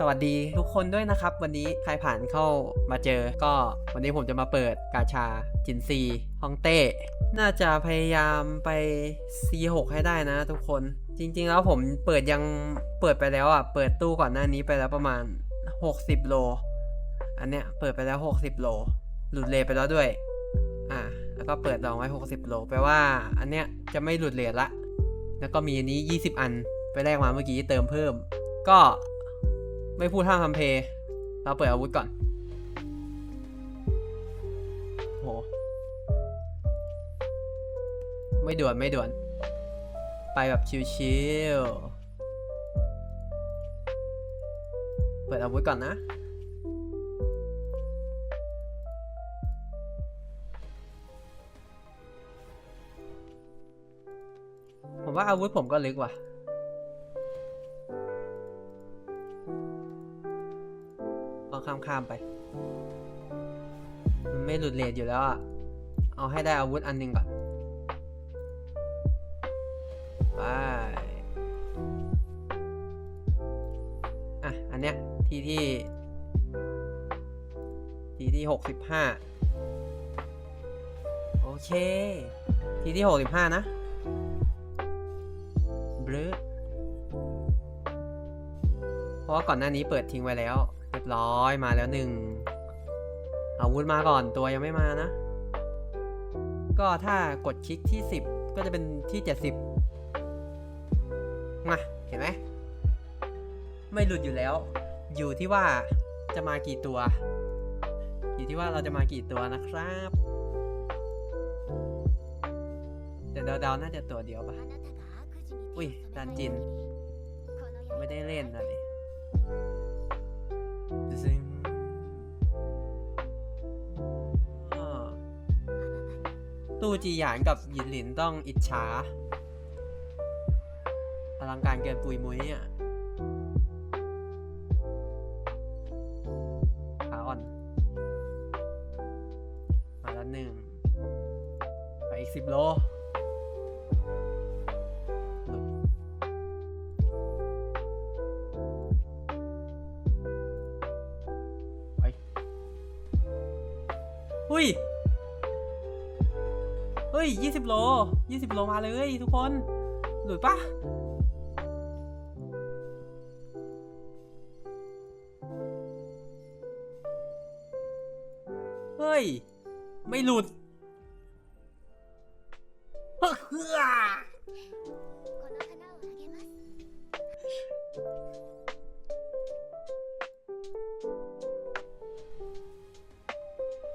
สวัสดีทุกคนด้วยนะครับ วันนี้ใครผ่านเข้ามาเจอ ก็วันนี้ผมจะมาเปิดกาชาจินซีฮองเต้ น่าจะพยายามไป C6 ให้ได้นะทุกคน จริง ๆ แล้วผมเปิดยังเปิดไปแล้วอะ เปิดตู้ก่อนหน้านี้ไปแล้วประมาณ 60 โล อันเนี้ยเปิดไปแล้ว 60 โล หลุดเลทไปแล้วด้วย อ่า แล้วก็เปิดลองไว้ 60 โล แปลว่า อันเนี้ยจะไม่หลุดเลทละ แล้วก็มีอันนี้ 20 อันไปแลกมาเมื่อกี้เติมเพิ่ม ก็ ไม่พูดท่าทำเพลย์เราเปิดอาวุธก่อน โห ไม่ด่วนไม่ด่วน ไปแบบชิวๆ เปิดอาวุธก่อนนะผมว่าอาวุธผมก็ลึกว่ะ ลองข้ามข้ามๆไปมันไม่หลุดเลทอยู่แล้วอะเอาให้ได้อาวุธอันหนึ่งก่อน ไป อะ อันเนี้ย ที่ที่ ที่ที่หกสิบห้าโอเค ที่ที่หกสิบห้านะบลือเพราะว่าก่อนหน้านี้เปิดทิ้งไว้แล้ว ร้อยมาแล้วหนึ่งอาวุธมาก่อนตัวยังไม่มานะ ก็ถ้ากดคลิกที่ 10 ก็จะเป็นที่ 70 มา เห็นไหม ไม่หลุดอยู่แล้ว อยู่ที่ว่าจะมากี่ตัว อยู่ที่ว่าเราจะมากี่ตัวนะครับ แต่เดาๆน่าจะตัวเดียวปะอุ้ยดันจิน ไม่ได้เล่นนะดิ ตู้จีหยานกับหยินหลินต้องอิจฉาอลังการเกินปุยมุ้ยอะขาอ่อน มาแล้วหนึ่ง ไปอีกสิบโลไปหุ้ย เฮ้ยยี่สิบโลยี่สิบโลมาเลยทุกคน หลุดปะเฮ้ย ไม่หลุดเฮ้อ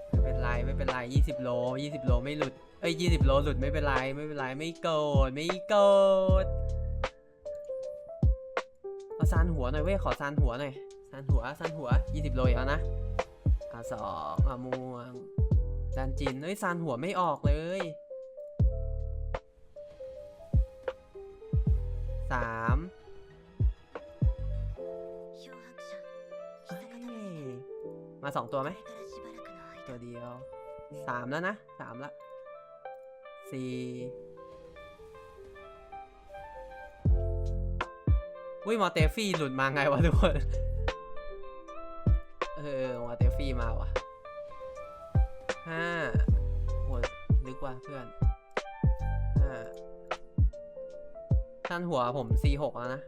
ไม่เป็นไร ไม่เป็นไรยี่สิบโลยี่สิบโลไม่หลุด เอ้ยยี่สิบโลหลุดไม่เป็นไรไม่เป็นไรไม่โกรธไม่โกรธเอาซานหัวหน่อยเว้ยขอซานหัวหน่อยซานหัวซานหัวยี่สิบโลอีกแล้วนะอะสองอะม่วงดันจินเอ้ยซานหัวไม่ออกเลยสามเอ้ยมาสองตัวไหมตัวเดียวสามแล้วนะสามละ อุ้ยมอเตฟี่หลุดมาไงวะทุกคน เออมอเตฟี่มาวะห้าโหลึกว่ะเพื่อนห้าท่านหัวผม C หกแล้วนะ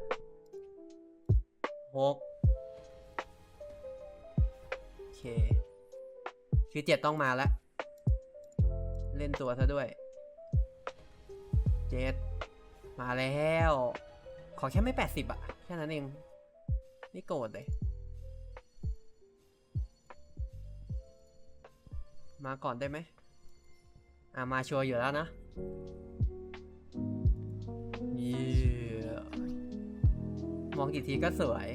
หกโอเคคือเจ็ดต้องมาแล้ว เล่นตัวซะด้วย เจ็ดมาแล้ว ขอแค่ไม่แปดสิบอะแค่นั้นเอง นี่โกรธเลย มาก่อนได้ไหมอะ มาชัวร์อยู่แล้วนะเยี่ยมองกี่ทีก็สวย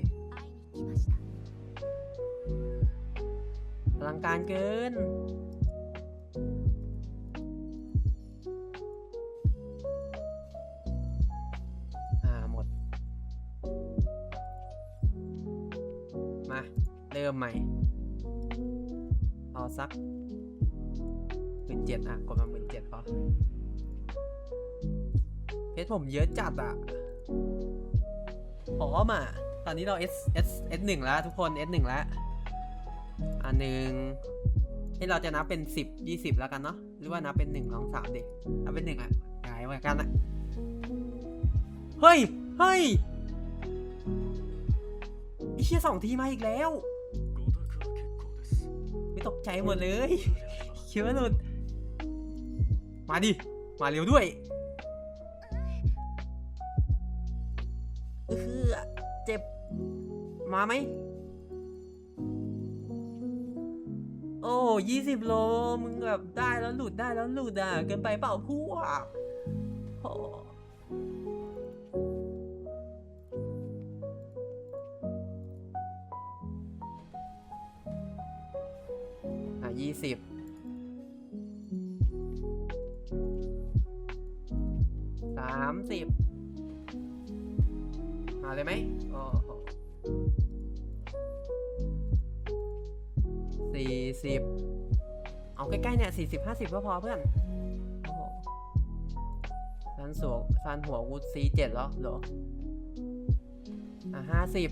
อลังการเกิน ริ่มใหม่ เอาสักหมื่นเจ็ดอะ กดมาหมื่นเจ็ดพอเพชรผมเยอะจัดอะพร้อมอะ ตอนนี้เรา S S S หนึ่งแล้ว ทุกคน S หนึ่งแล้ว อันหนึ่งที่เราจะนับเป็นสิบยี่สิบแล้วกันเนาะ หรือว่านับเป็นหนึ่งสองสามดินับเป็นหนึ่งอะหายไว้กันอะเฮ้ย เฮ้ยไอ้เชี่ยสองทีมาอีกแล้ว ตกใจหมดเลยคิดว่าหลุด มาดิ มาเร็วด้วยเออเจ็บ มาไหม โอ้ยี่สิบโล มึงแบบได้แล้วหลุดได้แล้วหลุดอะ เกินไปเปล่าพวก สิบสามสิบมาเลยไหมโอ้สี่สิบเอาใกล้ๆเนี่ยสี่สิบห้าสิบก็พอเพื่อนซันสวกซันหัวกูดซีเจ็ดแล้วเหรอ อะห้าสิบ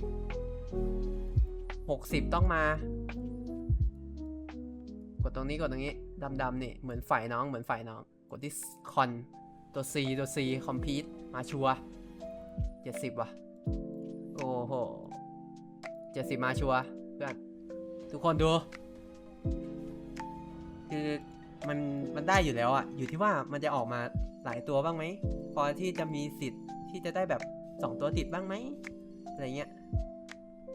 หกสิบต้องมา ตรงนี้กดตรงนี้ดำๆนี่เหมือนฝ่ายน้องเหมือนฝ่ายน้อง กดที่คอนตัว C ตัว C คอมพิวมาชัวเจ็ดสิบว่ะ โอ้โหเจ็ดสิบมาชัวร์เพื่อนทุกคนดู คือมันมันได้อยู่แล้วอะอยู่ที่ว่ามันจะออกมาหลายตัวบ้างไหมพอที่จะมีสิทธิ์ที่จะได้แบบสองตัวติดบ้างไหมอะไรเงี้ย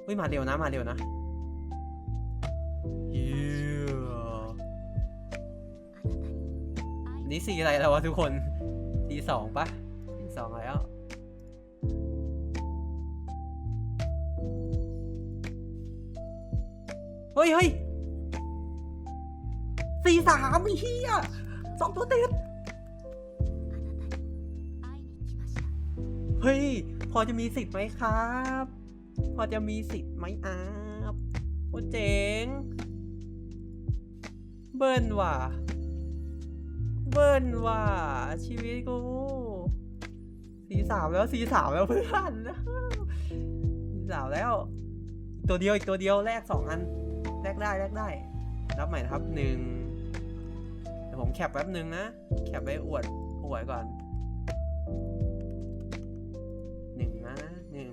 เฮ้ยมาเร็วนะมาเร็วนะเนี้สีอะไรแล้ววะทุกคนสีสองปะสีสองแล้วเฮ้ยเฮ้ยสี่สามไอ้เฮียสองตัวติดเฮ้ย พอจะมีสิทธิ์ไหมครับ พอจะมีสิทธิ์ไหมอาบโอ้เจ๋ง เบิ้ลว่ะ เบิ้ลว่ะชีวิตกูสีสามแล้วสีสามแล้วเพื่อนสีสามแล้ว ตัวเดียวอีกตัวเดียวแลกสองอันแลกได้แลกได้ รับใหม่นะครับหนึ่งเดี๋ยวผมแคปแป๊บหนึ่งนะ แคปไว้อวดอวดก่อนหนึ่งนะหนึ่ง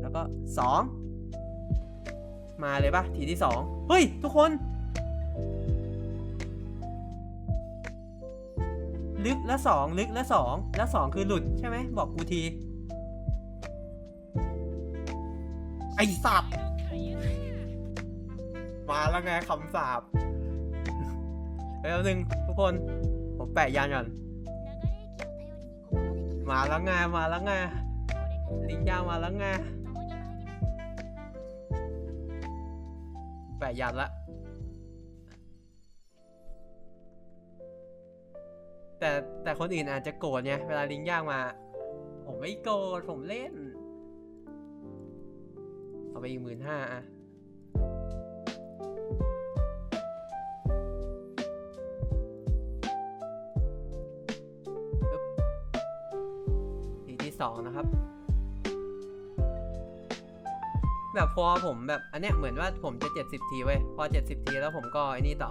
แล้วก็สองมาเลยปะทีที่สองเฮ้ย ทุกคน ลึกและสองลึกและสองแล้วสองคือหลุดใช่ไหมบอกกูที ไอสัตว์มาแล้วไงคำสาบเฮ้ยแป๊บนึงทุกคน ผมแปะยันก่อน มาแล้วไงมาแล้วไงลิงยามาแล้วไงแปะยันละ แต่แต่คนอื่นอาจจะโกรธไงเวลาลิงย่างมา ผมไม่โกรธผมเล่น เอาไปอีกหมื่นห้าอะทีที่สองนะครับ แบบพอผมแบบอันเนี้ยเหมือนว่าผมจะ 70 ทีเว้ย พอ 70 ทีแล้วผมก็ไอ้นี่ต่อ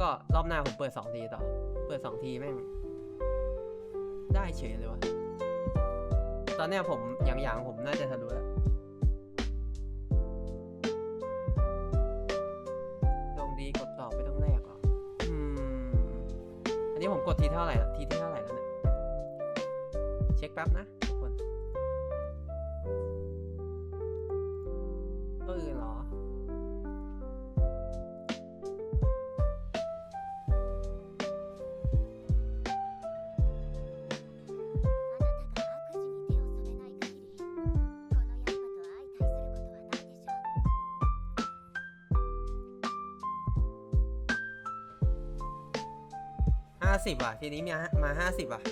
ก็รอบหน้าผมเปิด 2 ทีต่อ ปิด2ทีแม่ง ได้เฉยเลยวะ ตอนเนี้ยผมอย่างอย่างๆผมน่าจะทะลุแล้วดวงดีกดต่อไปต้องแรกเหรอ อืม อันนี้ผมกดทีเท่าไหร่ ทีที่เท่าไหร่แล้วเนี่ย เช็คแป๊บนะาสิบอะ ทีนี้มีมาห้าสิบอะ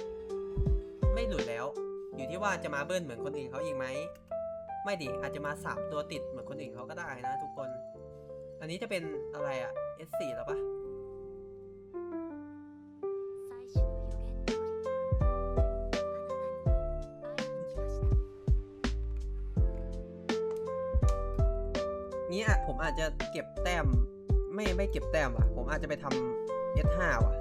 ไม่หลุดแล้ว อยู่ที่ว่าจะมาเบิ้ลเหมือนคนอื่นเขาอีกไหม ไม่ดิ อาจจะมาสับตัวติดเหมือนคนอื่นเขาก็ได้นะทุกคน อันนี้จะเป็นอะไรอะ S4 หรอปะนี้ผมอาจจะเก็บแต้ม ไม่ไม่เก็บแต้มอะ ผมอาจจะไปทำ S5 ว่ะ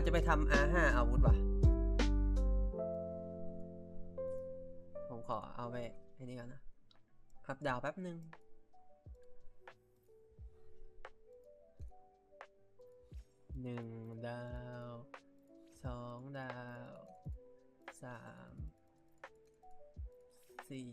อาจจะไปทำ R5 อาวุธว่ะ ผมขอเอาไปไอ้นี่ก่อนนะอัพดาวแป๊บหนึ่งหนึ่งดาวสองดาวสามสี่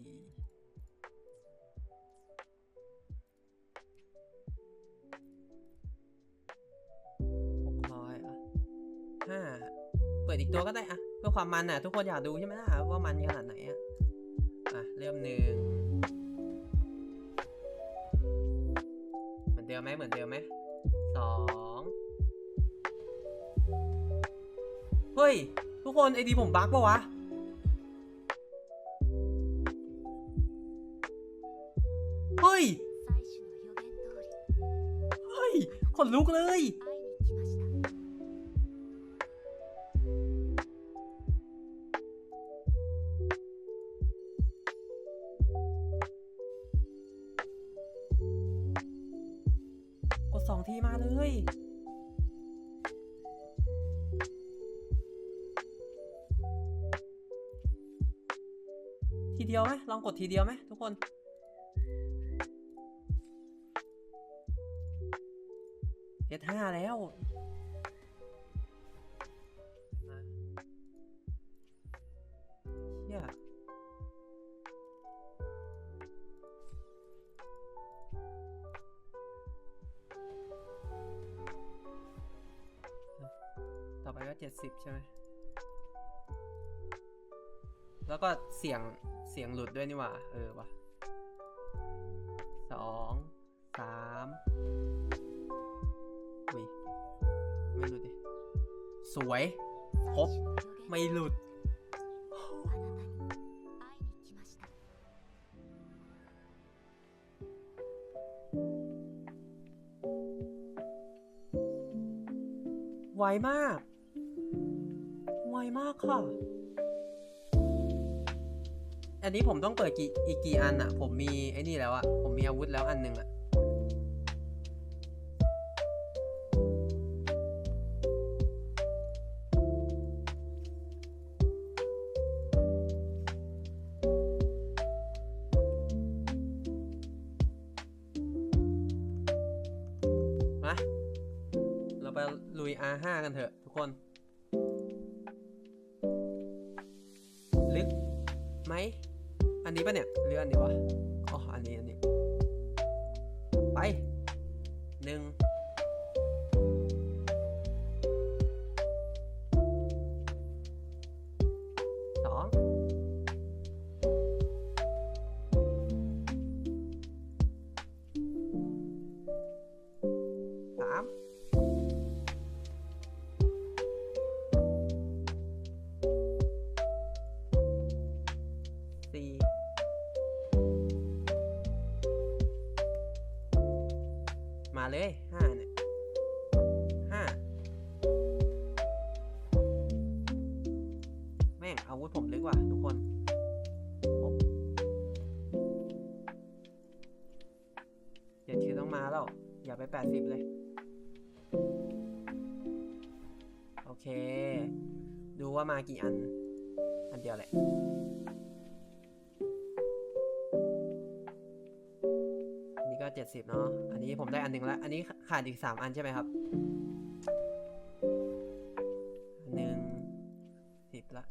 ดอีกตัวก็ได้อะเพื่อความมันอะ ทุกคนอยากดูใช่ไหมล่ะว่ามันขนาดไหนอะอะเริ่มหนึ่งเหมือนเดิมไหมเหมือนเดิมไหมสองเฮ้ย ทุกคนไอดีผมบั๊กปะวะเฮ้ย เฮ้ยขนลุกเลย มาเลยทีเดียวไหมลองกดทีเดียวไหมทุกคน S5 แล้ว สิบใช่ไหม แล้วก็เสียงเสียงหลุดด้วยนี่หว่า เออว่ะสองสามอุ้ยไม่หลุดดิ สวย ครบ ไม่หลุดไวมาก มากค่ะ อันนี้ผมต้องเปิดกี่อีกกี่อันอะผมมีไอ้นี่แล้วอะผมมีอาวุธแล้วอันหนึ่งอะมา เราไปลุย R5 กันเถอะทุกคน อันนี้ปะเนี่ยหรืออันนี้วะ อย่าไปแปดสิบเลย โอเค ดูว่ามากี่อัน อันเดียวแหละ อันนี้ก็เจ็ดสิบเนาะ อันนี้ผมได้อันหนึ่งแล้ว อันนี้ขาดอีกสามอันใช่ไหมครับหนึ่งสิบละ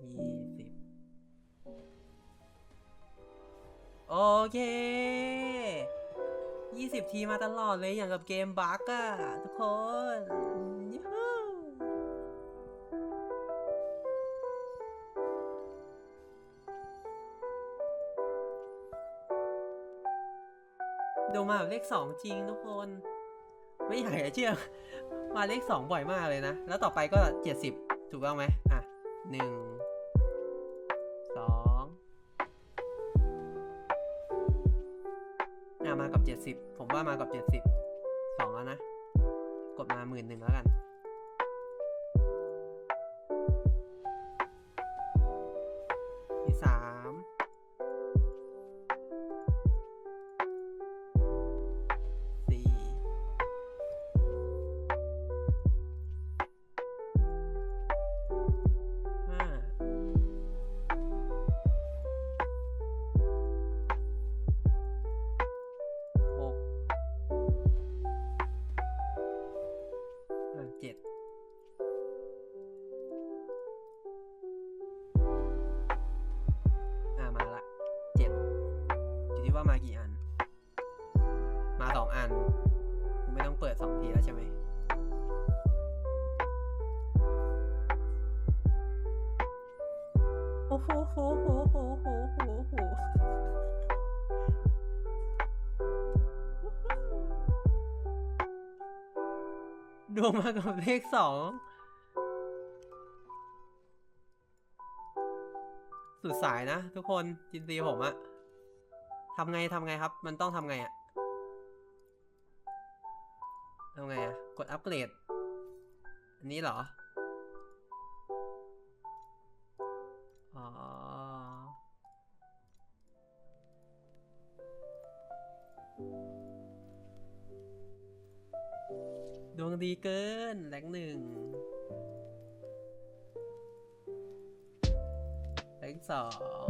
ยี่สิบโอเค 20 ทีมาตลอดเลยอย่างกับเกมบักอะทุกคนโดมาเลข 2 จริงทุกคน ไม่อยากจะเชื่อ มาเลข 2 บ่อยมากเลยนะ แล้วต่อไปก็ 70 ถูกต้องไหมอะ 1 กับเจ็ดสิบผมว่ามากับเจ็ดสิบสองแล้วนะ กดมาหมื่นหนึ่งแล้วกัน ว่ามากี่อัน มาสองอันกูไม่ต้องเปิดสองทีแล้วใช่ไหมโอ้โหโหโหโหโหโหโหดวงมากับเลขสอง สุดสายนะทุกคนจินซีผมอะ ทำไงทำไงครับ มันต้องทำไงอะทำไงอะกดอัปเกรด อันนี้เหรอ อ๋อ ดวงดีเกินแรงหนึ่งแรงสอง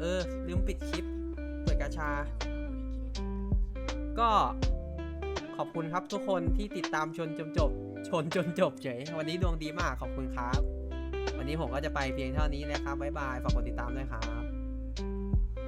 เออ ลืมปิดคลิป เปิดกาชา ก็ขอบคุณครับทุกคนที่ติดตามชนจนจบ ชนจนจบเฉย วันนี้ดวงดีมากขอบคุณครับ วันนี้ผมก็จะไปเพียงเท่านี้เลยครับ บ๊ายบาย ฝากกดติดตามด้วยครับ